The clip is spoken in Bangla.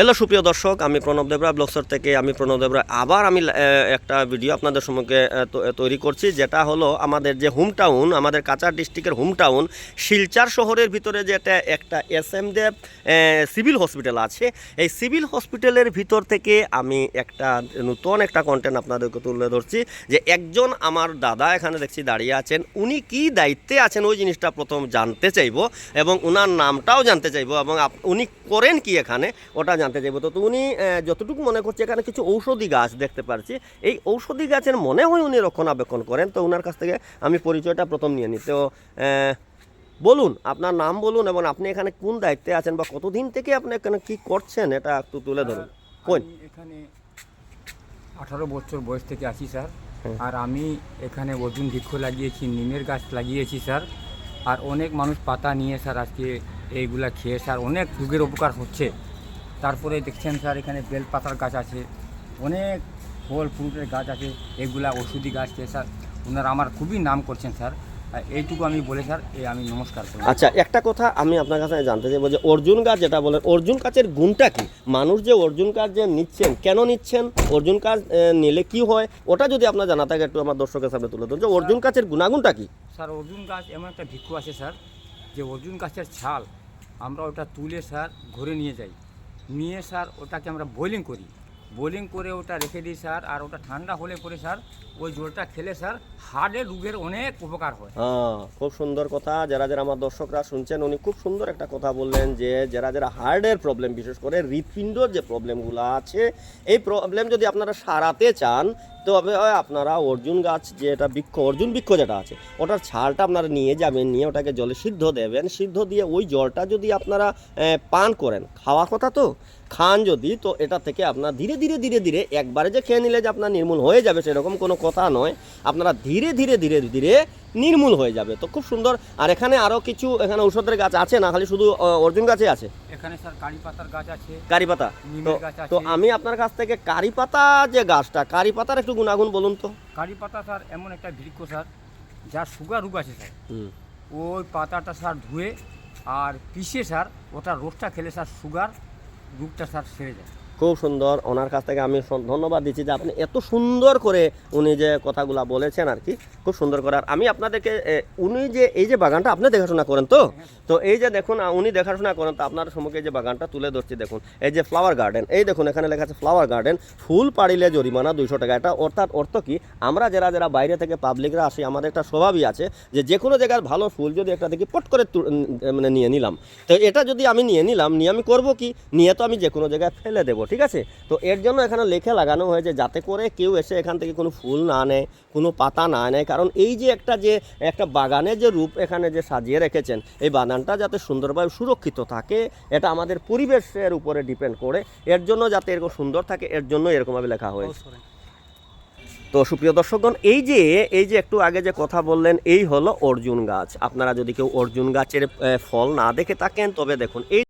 হ্যালো, সুপ্রিয় দর্শক, আমি প্রণব দেবরা ব্লগসর থেকে আমি প্রণব দেবরা। আবার আমি একটা ভিডিও আপনাদের সম্মুখে তৈরি করছি, যেটা হলো আমাদের যে হোমটাউন আমাদের কাচার ডিস্ট্রিক্টের হোমটাউন শিলচার শহরের ভিতরে যেটা একটা S M Dev civil hospital আছে। এই সিভিল হসপিটালের ভিতর থেকে আমি একটা নতুন একটা কন্টেন্ট আপনাদেরকে তুলে ধরছি, যে একজন আমার দাদা এখানে দেখছি দাঁড়িয়ে আছেন। উনি কি দায়িত্বে আছেন ওই জিনিসটা প্রথম জানতে চাইব এবং ওনার নামটাও জানতে চাইব এবং উনি করেন কি এখানে, ওটা জানতে চাইব। তো উনি যতটুকু মনে করছে এখানে কিছু ঔষধি গাছ দেখতে পারছি। এই ঔষধি গাছের মনে হয় উনি রক্ষণাবেক্ষণ করেন। তো ওনার কাছ থেকে আমি পরিচয়টা প্রথম নিয়ে নিই। তো বলুন আপনার নাম বলুন এবং আপনি এখানে কোন দায়িত্বে আছেন বা কতদিন থেকে আপনি এখানে কি করছেন এটা একটু তুলে ধরুন। কোন? এখানে আঠারো বছর বয়স থেকে আছি স্যার। হ্যাঁ। আর আমি এখানে অর্জুন বৃক্ষ লাগিয়েছি নিমের গাছ লাগিয়েছি স্যার। আর অনেক মানুষ পাতা নিয়ে স্যার আজকে এইগুলা খেয়ে স্যার অনেক রোগের উপকার হচ্ছে। তারপরে দেখছেন স্যার এখানে বেল পাতার গাছ আছে অনেক ফল ফ্রুটের গাছ আছে এগুলা ওষুধি গাছ স্যার ওনারা আমার খুবই নাম করছেন স্যার। এইটুকু আমি বলে স্যার এই আমি নমস্কার করি আচ্ছা একটা কথা আমি আপনার কাছে জানতে চাইব যে অর্জুন গাছ যেটা বলেন অর্জুন গাছের গুণটা কি? মানুষ যে অর্জুন গাছ যে নিচ্ছেন কেন নিচ্ছেন? অর্জুন গাছ নিলে কি হয়? ওটা যদি আপনার জানা থাকে একটু আমার দর্শকের সামনে তুলে ধরুন যে অর্জুন গাছের গুণাগুণটা কি? স্যার অর্জুন গাছ এমন একটা ভিক্ষু আছে স্যার যে অর্জুন গাছের ছাল আমরা ওটা তুলে স্যার ঘরে নিয়ে যাই। নিয়ে স্যার, ওটাকে আমরা বোলিং করি। বোলিং করে ওটা রেখে দিই স্যার, আর ওটা ঠান্ডা হলে পরে স্যার, ওই জলটা খেলে স্যার হার্টের রোগের অনেক উপকার হয়। হ্যাঁ খুব সুন্দর কথা। যারা যারা আমার দর্শকরা শুনছেন, উনি খুব সুন্দর একটা কথা বললেন যে, যারা যারা হার্টের প্রবলেম বিশেষ করে হৃৎপিণ্ডর যে প্রবলেমগুলো আছে, এই প্রবলেম যদি আপনারা সারাতে চান তবে আপনারা অর্জুন গাছ যেটা বৃক্ষ অর্জুন বৃক্ষ যেটা আছে ওটার ছালটা আপনারা নিয়ে যাবেন নিয়ে ওটাকে জলে সিদ্ধ দেবেন সিদ্ধ দিয়ে ওই জলটা যদি আপনারা পান করেন খাওয়া কথা তো খান যদি তো এটা থেকে আপনার ধীরে ধীরে ধীরে ধীরে একবারে যে খেয়ে নিলে যে আপনার নির্মূল হয়ে যাবে সেরকম কোনো কথা নয় আপনারা ধীরে ধীরে ধীরে ধীরে নির্মূল হয়ে যাবে। তো খুব সুন্দর আর এখানে আরও কিছু এখানে ঔষধের গাছ আছে না খালি শুধু অর্জুন গাছে আছে? এখানে স্যার কারি পাতার গাছ আছে কারি পাতা। তো আমি আপনার কাছ থেকে কারি পাতা যে গাছটা কারি পাতার একটু গুণাগুণ বলুন তো? কারি পাতা স্যার এমন একটা বৃক্ষ স্যার যার সুগার রোগ আছে স্যার। ওই পাতাটা স্যার ধুয়ে আর পিষে স্যার ওটা রোগটা খেলে স্যার সুগার রোগটা স্যার সেরে যায়। খুব সুন্দর। ওনার কাছ থেকে আমি ধন্যবাদ দিচ্ছি যে আপনি এত সুন্দর করে উনি যে কথাগুলা বলেছেন আর কি, খুব সুন্দর করে। আর আমি আপনাদেরকে উনি যে, এই যে বাগানটা আপনি দেখাশোনা করেন তো? তো এই যে দেখুন উনি দেখাশোনা করেন তো আপনার সম্মুখে যে বাগানটা তুলে ধরছি দেখুন। এই যে ফ্লাওয়ার গার্ডেন এই দেখুন এখানে লেখা আছে ফ্লাওয়ার গার্ডেন ফুল পাড়িলে জরিমানা দুইশো টাকা। এটা অর্থাৎ অর্থ কি? আমরা যারা যারা বাইরে থেকে পাবলিকরা আসি, আমাদের একটা স্বভাবই আছে যে যে কোনো জায়গার ভালো ফুল যদি একটা দেখি, পট করে মানে নিয়ে নিলাম। তো এটা যদি আমি নিয়ে নিলাম, নিয়ে আমি করব কি? নিয়ে তো আমি যে কোনো জায়গায় ফেলে দেবো। ঠিক আছে? তো এর জন্য এখানে লেখে লাগানো হয়েছে যাতে করে কেউ এসে এখান থেকে কোনো ফুল না নেয়, কোনো পাতা না নেয়। কারণ এই যে একটা যে, একটা বাগানের যে রূপ এখানে যে সাজিয়ে রেখেছেন, এই বাগানটা যাতে সুন্দরভাবে সুরক্ষিত থাকে, এটা আমাদের পরিবেশের উপরে ডিপেন্ড করে। এর জন্য যাতে এরকম সুন্দর থাকে, এর জন্য এরকমভাবে লেখা হয়েছে। তো সুপ্রিয় দর্শকগণ, এই যে এই যে একটু আগে যে কথা বললেন, এই হলো অর্জুন গাছ। আপনারা যদি কেউ অর্জুন গাছের ফল না দেখে থাকেন, তবে দেখুন, এই